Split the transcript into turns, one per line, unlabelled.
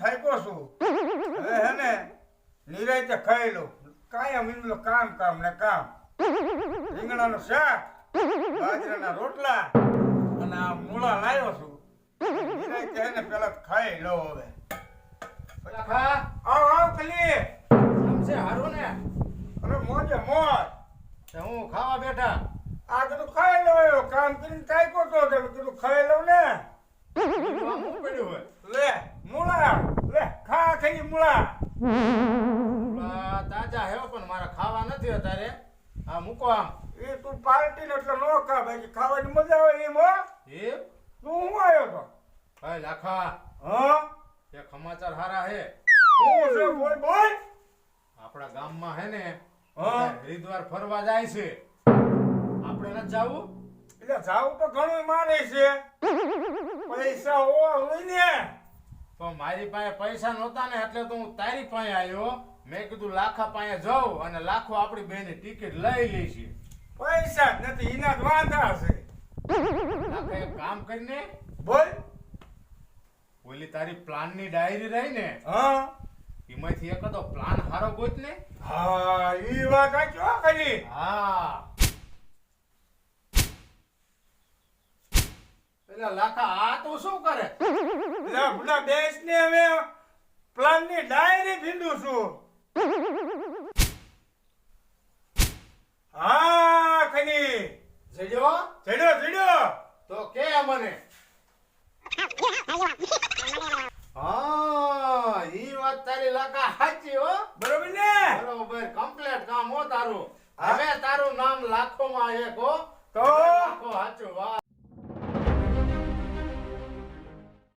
થાક્યો છું. હવે હે ને નિરાયતે ખાઈ લો. કાયમ એમનું કામ કામ ને કામ. રીંગણાનું શાક બાજરાના રોટલા અને આ મૂળા લાવ્યો છું. નિરાયતે હે ને પેલા ખાઈ લો હવે. આવ આવ કલી
હારું ને.
અરે મોજે મોજ.
હું ખાવા બેઠા.
આ કીધું ખાઈ એવું કામ કરીને થાક્યો તો કીધું ખાઈ લઉં ને.
પડ્યું હોય
લે મૂળા લે ખા ખાઈ મૂળા
આ તાજા હેવો પણ મારા ખાવા નથી અત્યારે. આ મૂકો આમ.
એ તું પાર્ટી ને એટલે નો ખા બાકી ખાવાની મજા આવે એમ હો.
એ
તું હું આવ્યો તો?
હા લાખા.
હા?
એ સમાચાર હારા હે.
હું છે બોલ બોલ
આપણા ગામમાં હે ને
હા.
હરિદ્વાર ફરવા જાય છે. આપણે ન જાવું?
એટલે જાવું તો ઘણું માને છે. પૈસા હોય ને.
પણ મારી પાસે પૈસા નહોતા ને એટલે તો હું તારી પાસે આવ્યો. મેં કીધું લાખા પાસે જાઉં અને લાખો આપણી બેની ટિકિટ લઈ લઈશી.
પૈસા જ નથી એના જ વાંધા છે.
લાખા એક કામ કરીને
બોલ.
ઓલી તારી પ્લાનની ડાયરી રહી ને
હા.
એમાંથી એકાદો પ્લાન હારો ગોત ને.
હા ઈ વાત આ ખાલી.
હા. પેલા લાખા આ તો શું કરે?
ભલા બેસ ને હવે પ્લાનની ડાયરી ભીંડું છું. હા ખની.
જજો
ચડ્યો ચડ્યો
તો કે મને હા ઈ વાત તારી લાકા સાચી હો.
બરોબર ને?
બરોબર કમ્પ્લીટ કામ હો તારું. હવે તારું નામ લાખોમાં એક હો.